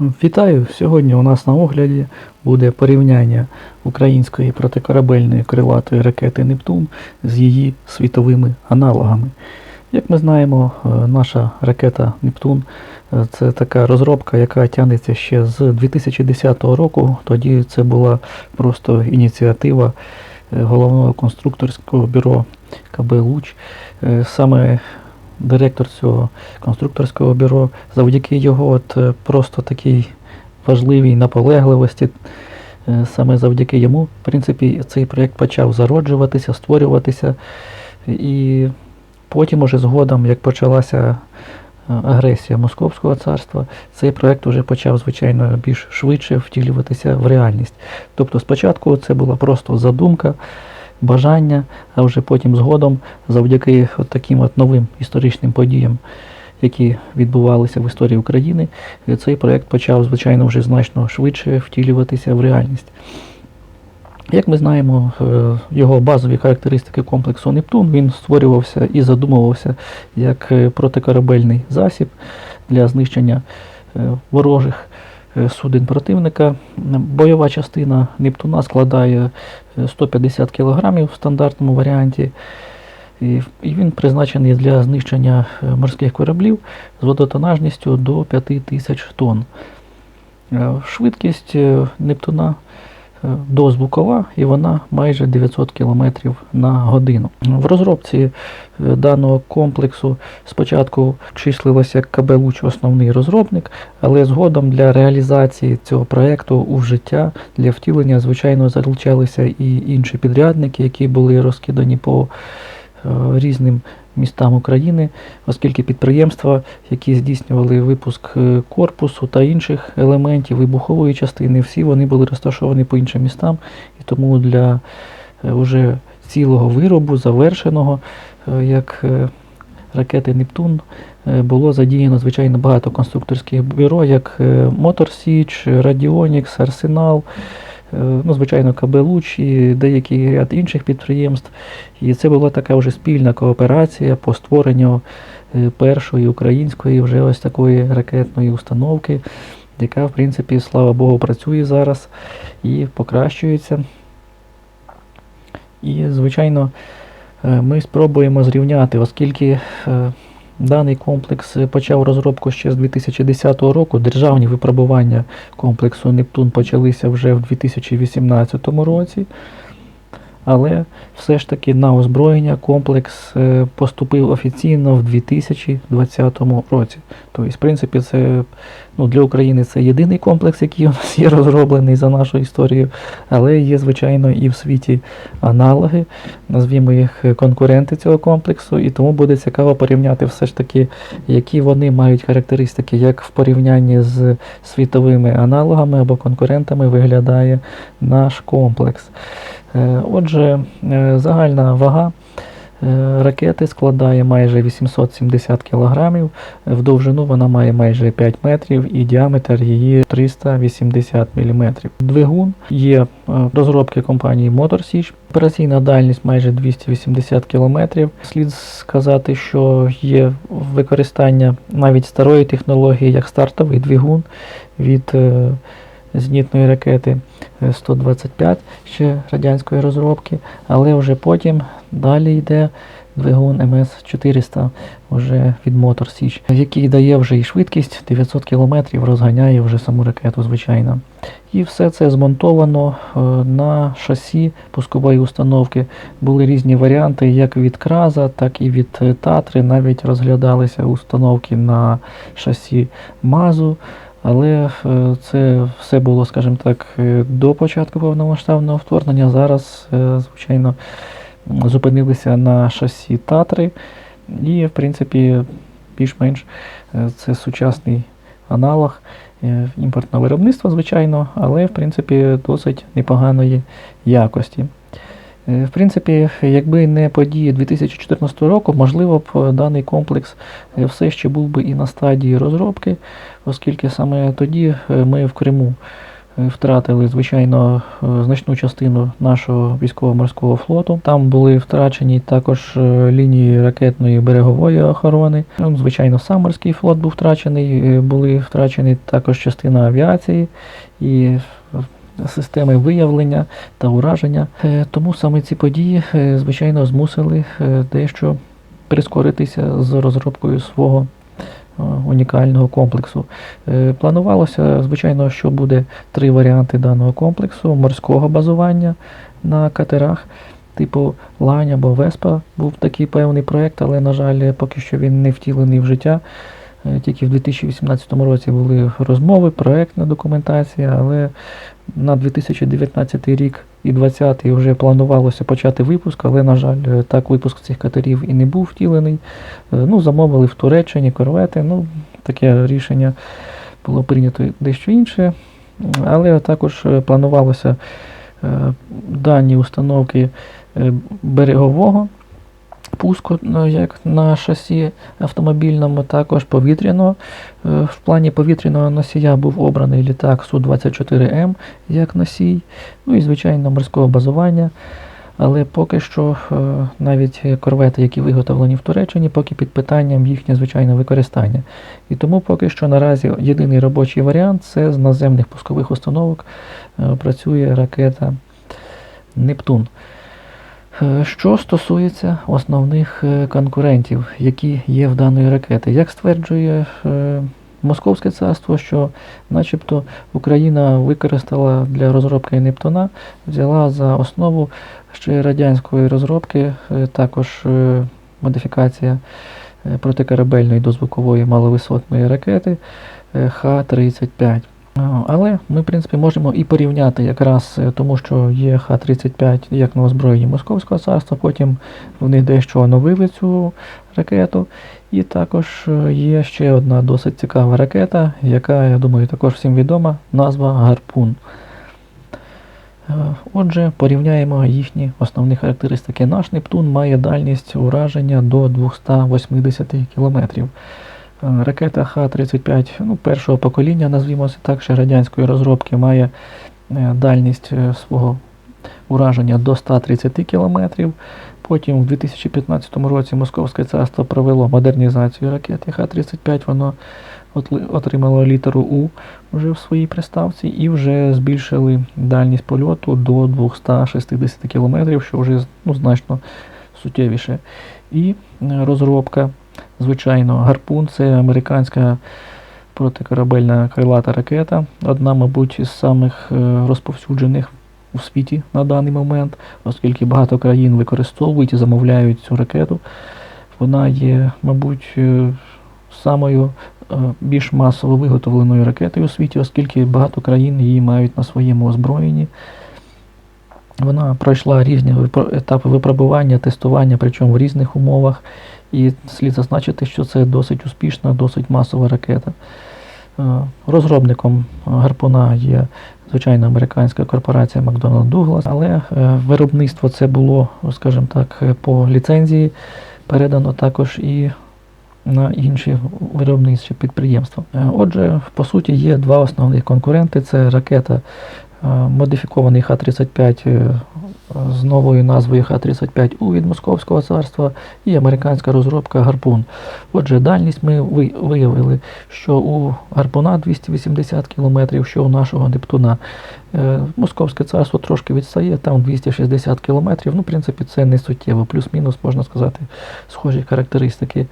Вітаю! Сьогодні у нас на огляді буде порівняння української протикорабельної крилатої ракети Нептун з її світовими аналогами. Як ми знаємо, е, наша ракета Нептун е, це така розробка, яка тягнеться ще з 2010 року. Тоді це була просто ініціатива е, головного конструкторського бюро КБ Луч. Саме директор цього конструкторського бюро, завдяки його от е, просто такій важливій наполегливості, е, саме завдяки йому, в принципі, цей проєкт почав зароджуватися, створюватися. І потім, уже згодом, як почалася е, агресія Московського царства, цей проєкт вже почав, звичайно, більш швидше втілюватися в реальність. Тобто спочатку це була просто задумка, бажання, а вже потім згодом, завдяки от таким от новим історичним подіям, які відбувалися в історії України, цей проєкт почав, звичайно, вже значно швидше втілюватися в реальність. Як ми знаємо, е, його базові характеристики комплексу Нептун він створювався і задумувався як е, протикорабельний засіб для знищення е, ворожих суден противника. Бойова частина Нептуна складає е, 150 кг в стандартному варіанті. І він призначений для знищення е, морських кораблів з водотонажністю до 5000 тонн. Е, Швидкість е, Нептуна е, дозвукова і вона майже 900 км на годину. В розробці е, даного комплексу спочатку числилося КБ Луч основний розробник, але згодом для реалізації цього проєкту у життя для втілення, звичайно, залучалися і інші підрядники, які були розкидані по е, різним містам України, оскільки підприємства, які здійснювали випуск е, корпусу та інших елементів вибухової частини, всі вони були розташовані по іншим містам, і тому для е, уже цілого виробу, завершеного, е, як ракети Нептун, було задіяно звичайно багато конструкторських бюро, як Мотор Січ, Радіонікс, Арсенал. Е, Ну, звичайно, КБ Луч і деякий ряд інших підприємств. І це була така вже спільна кооперація по створенню е, першої української вже ось такої ракетної установки, яка, в принципі, слава Богу, працює зараз і покращується. І, звичайно, е, ми спробуємо зрівняти, оскільки даний комплекс е, почав розробку ще з 2010 року. Державні випробування комплексу Нептун почалися вже в 2018 році. Але все ж таки на озброєння комплекс е, поступив офіційно в 2020 році. Тобто, в принципі, це ну, для України це єдиний комплекс, який у нас є розроблений за нашу історію, але є, звичайно, і в світі аналоги, назвімо їх е, конкуренти цього комплексу, і тому буде цікаво порівняти все ж таки, які вони мають характеристики, як в порівнянні з світовими аналогами або конкурентами виглядає наш комплекс. Е, Отже, е, загальна вага ракети складає майже 870 кг, в довжину вона має майже 5 метрів і діаметр її 380 мм. Двигун є е, розробки компанії Motor Операційна дальність майже 280 км. Слід сказати, що є використання навіть старої технології, як стартовий двигун від е, зенітної ракети е, 125 ще радянської розробки, але вже потім далі йде двигун МС-400 вже від Motor Siege, який дає вже і швидкість 900 км, розганяє вже саму ракету, звичайно. І все це змонтовано е, на шасі пускової установки. Були різні варіанти, як від Краза, так і від е, Татри. Навіть розглядалися установки на шасі Мазу. Але е, це все було, скажімо так, е, до початку повномасштабного вторгнення. Зараз, е, звичайно, зупинилися на шасі Татри. І, в принципі, більш-менш це сучасний аналог імпортного виробництва, звичайно, але, в принципі, досить непоганої якості. Е, В принципі, якби не події 2014 року, можливо б е, даний комплекс е, все ще був би і на стадії розробки, оскільки саме тоді ми в Криму втратили, звичайно, значну частину нашого військово-морського флоту. Там були втрачені також лінії ракетної берегової охорони. Звичайно, сам морський флот був втрачений, були втрачені також частина авіації і системи виявлення та ураження. Е, Тому саме ці події, е, звичайно, змусили е, дещо прискоритися з розробкою свого унікального комплексу. Планувалося, звичайно, що буде три варіанти даного комплексу: морського базування на катерах. Типу Лань або Веспа був такий певний проєкт, але, на жаль, поки що він не втілений в життя. Тільки в 2018 році були розмови, проєктна документація, але на 2019 рік і 2020 вже планувалося почати випуск, але, на жаль, е, так випуск цих катерів і не був втілений. Е, Ну, замовили в Туреччині корвети. Ну, таке рішення було прийнято дещо інше. Але також е, планувалося дані установки берегового пуску, ну, як на шасі автомобільному, також повітряного. Е, В плані повітряного носія був обраний літак Су-24М як носій, ну і звичайно морського базування. Але поки що е, навіть корвети, які виготовлені в Туреччині, поки під питанням їхнє звичайне використання. І тому поки що наразі єдиний робочий варіант це з наземних пускових установок е, працює ракета Нептун. Е, Що стосується основних е, конкурентів, які є в даної ракети, як стверджує е, Московське царство, що начебто Україна використала для розробки Нептуна, взяла за основу ще радянської розробки, також модифікація протикорабельної дозвукової маловисотної ракети е, Х-35. А, Але ми, в принципі, можемо і порівняти якраз е, тому, що є Х-35 як на озброєнні Московського царства, потім вони дещо оновили цю ракету. І також е, є ще одна досить цікава ракета, яка, я думаю, також всім відома, назва Гарпун. Е, Отже, порівняємо їхні основні характеристики. Наш Нептун має дальність ураження до 280 км. Ракета Х-35 ну, першого покоління, назвімо це так, ще радянської розробки, має е, дальність е, свого ураження до 130 км. Потім в 2015 році Московське царство провело модернізацію ракети Х-35, воно отримало літеру У вже в своїй приставці і вже збільшили дальність польоту до 260 км, що вже ну, значно суттєвіше. І е, розробка, звичайно, гарпун це американська протикорабельна крилата ракета, одна, мабуть, із самих е, розповсюджених у світі на даний момент, оскільки багато країн використовують і замовляють цю ракету. Вона є, мабуть, е, самою е, більш масово виготовленою ракетою у світі, оскільки багато країн її мають на своєму озброєнні. Вона пройшла різні етапи випробування, тестування, причому в різних умовах. І слід зазначити, що це досить успішна, досить масова ракета. Е, Розробником гарпуна є звичайно американська корпорація McDonnell Douglas, але е, виробництво це було, скажімо так, по ліцензії передано також і на інші виробничі підприємства. Е, Отже, по суті, є два основних конкуренти: це ракета модифікований Х-35 е, з новою назвою Х-35У від Московського царства і американська розробка Гарпун. Отже, дальність ми виявили, що у Гарпуна 280 км, що у нашого Нептуна. Е, Московське царство трошки відстає, там 260 км. Ну, в принципі, це не суттєво. Плюс-мінус, можна сказати, схожі характеристики.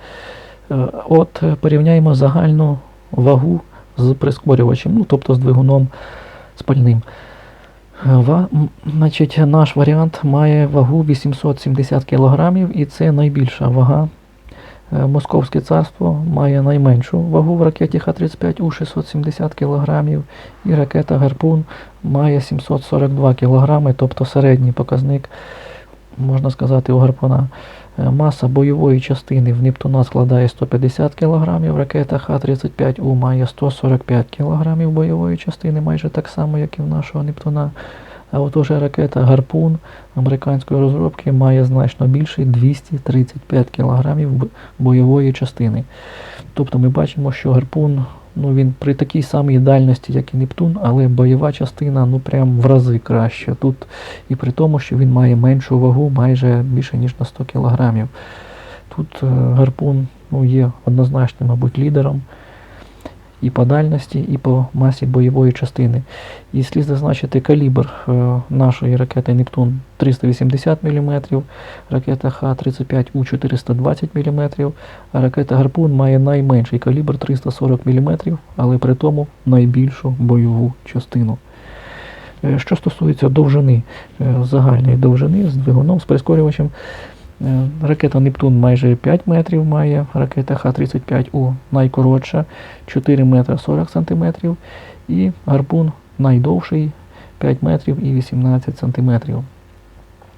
Е, От порівняємо загальну вагу з прискорювачем, ну, тобто з двигуном спальним. Ва, значить, наш варіант має вагу 870 кг, і це найбільша вага. Е, Московське царство має найменшу вагу в ракеті Х-35У 670 кг, і ракета Гарпун має 742 кг, тобто середній показник, можна сказати, у Гарпуна. Е, Маса бойової частини в Нептуна складає 150 кг, ракета Х-35У має 145 кг бойової частини, майже так само, як і в нашого Нептуна. А от ракета Гарпун американської розробки має значно більше 235 кг бойової частини. Тобто ми бачимо, що гарпун ну, він при такій самій дальності, як і Нептун, але бойова частина ну прям в рази краще. Тут і при тому, що він має меншу вагу, майже більше ніж на 100 кілограмів. Тут е, гарпун ну, є однозначно, мабуть, лідером і по дальності, і по масі бойової частини. І слід зазначити калібр е, нашої ракети Нептун 380 мм, ракета Х-35У 420 мм, а ракета Гарпун має найменший калібр 340 мм, але при тому найбільшу бойову частину. Е, Що стосується довжини, е, загальної довжини з двигуном, з прискорювачем, ракета Нептун майже 5 метрів має, ракета Х-35У найкоротша 4 метри 40 сантиметрів, і гарпун найдовший 5 метрів і 18 сантиметрів.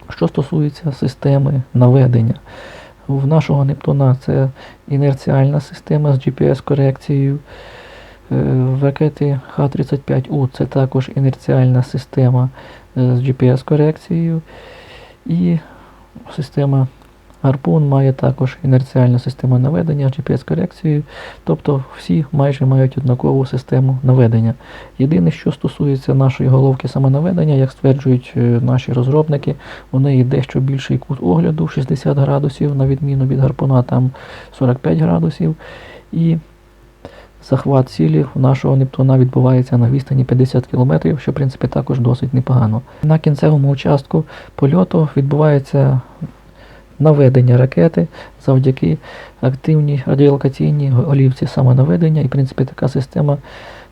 Що стосується системи наведення, в нашого Нептуна це інерціальна система з GPS-корекцією. Е, В ракети Х-35У це також інерціальна система е, з GPS-корекцією. І система Гарпун має також інерціальну систему наведення GPS-корекцією. Тобто всі майже мають однакову систему наведення. Єдине, що стосується нашої головки самонаведення, як стверджують е, наші розробники, у неї дещо більший кут огляду 60 градусів, на відміну від гарпуна, там 45 градусів. І захват цілі у нашого Нептуна відбувається на відстані 50 км, що в принципі також досить непогано. На кінцевому участку польоту відбувається наведення ракети завдяки активній радіолокаційній голівці самонаведення. І в принципі така система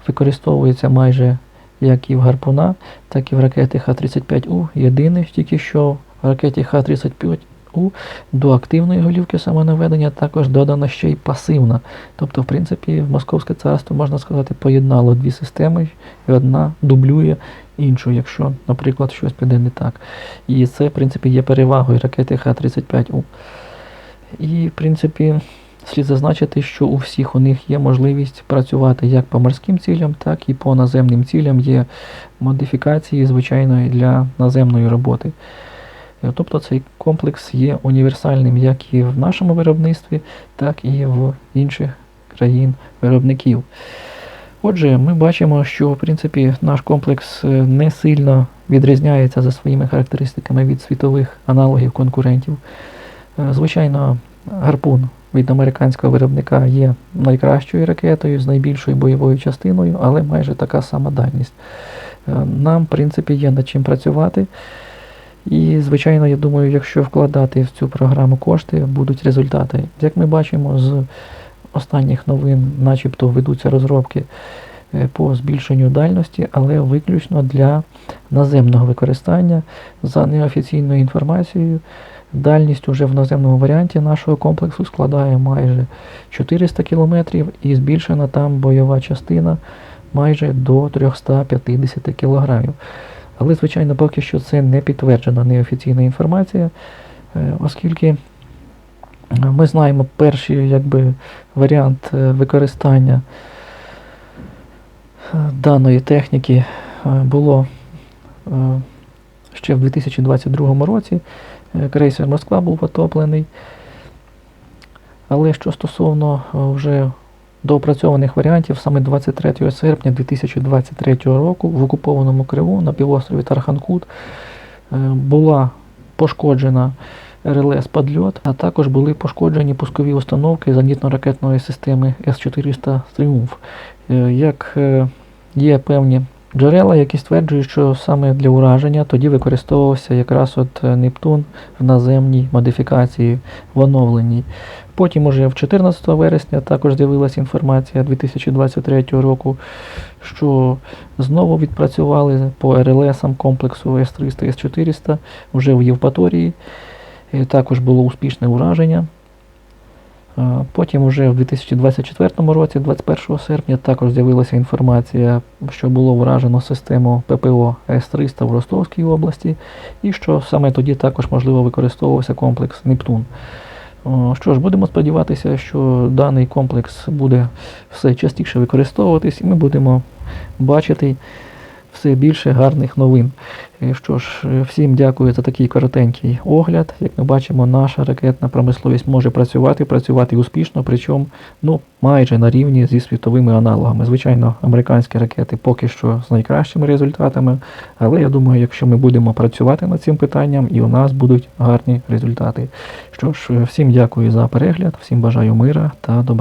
використовується майже як і в гарпуна, так і в ракети Х-35У. Єдине тільки що в ракеті Х-35У до активної голівки самонаведення також додана ще й пасивна. Тобто, в принципі, в Московське царство, можна сказати, поєднало дві системи, і одна дублює іншу, якщо, наприклад, щось піде не так. І це, в принципі, є перевагою ракети Х-35У. І, в принципі, слід зазначити, що у всіх у них є можливість працювати як по морським цілям, так і по наземним цілям є модифікації, звичайно, для наземної роботи. Е, Тобто цей комплекс є універсальним як і в нашому виробництві, так і в інших країн-виробників. Отже, ми бачимо, що в принципі наш комплекс е, не сильно відрізняється за своїми характеристиками від світових аналогів конкурентів. Е, Звичайно, гарпун від американського виробника є найкращою ракетою з найбільшою бойовою частиною, але майже така сама дальність. Нам, в принципі, є над чим працювати. І, звичайно, я думаю, якщо вкладати в цю програму кошти, будуть результати. Як ми бачимо з останніх новин, начебто ведуться розробки е, по збільшенню дальності, але виключно для наземного використання. За неофіційною інформацією, дальність уже в наземному варіанті нашого комплексу складає майже 400 км і збільшена там бойова частина майже до 350 кг. Але, звичайно, поки що це не підтверджена неофіційна інформація, е, оскільки е, ми знаємо перший якби, варіант е, використання даної техніки було ще в 2022 році. Крейсер Москва був потоплений. Але що стосовно е, вже доопрацьованих варіантів, саме 23 серпня 2023 року в окупованому Криву на півострові Тарханкут е, була пошкоджена РЛС «Падльот», а також були пошкоджені пускові установки зенітно-ракетної системи С-400 «Тріумф». Е, Як е, є певні джерела, які стверджують, що саме для ураження тоді використовувався якраз от Нептун в наземній модифікації в оновленій. Потім уже в 14 вересня також з'явилася інформація 2023 року, що знову відпрацювали по РЛСам комплексу С-300 С-400 вже в Євпаторії. Е, Також було успішне ураження. Потім уже в 2024 році, 21 серпня, також з'явилася інформація, що було вражено систему ППО С-300 в Ростовській області, і що саме тоді також можливо використовувався комплекс Нептун. О, Що ж, будемо сподіватися, що даний комплекс буде все частіше використовуватись, і ми будемо бачити все більше гарних новин. Е, Що ж, е, всім дякую за такий коротенький огляд. Як ми бачимо, наша ракетна промисловість може працювати, працювати успішно, причому ну, майже на рівні зі світовими аналогами. Звичайно, американські ракети поки що з найкращими результатами, але я думаю, якщо ми будемо працювати над цим питанням, і у нас будуть гарні результати. Що ж, е, всім дякую за перегляд, всім бажаю мира та добра.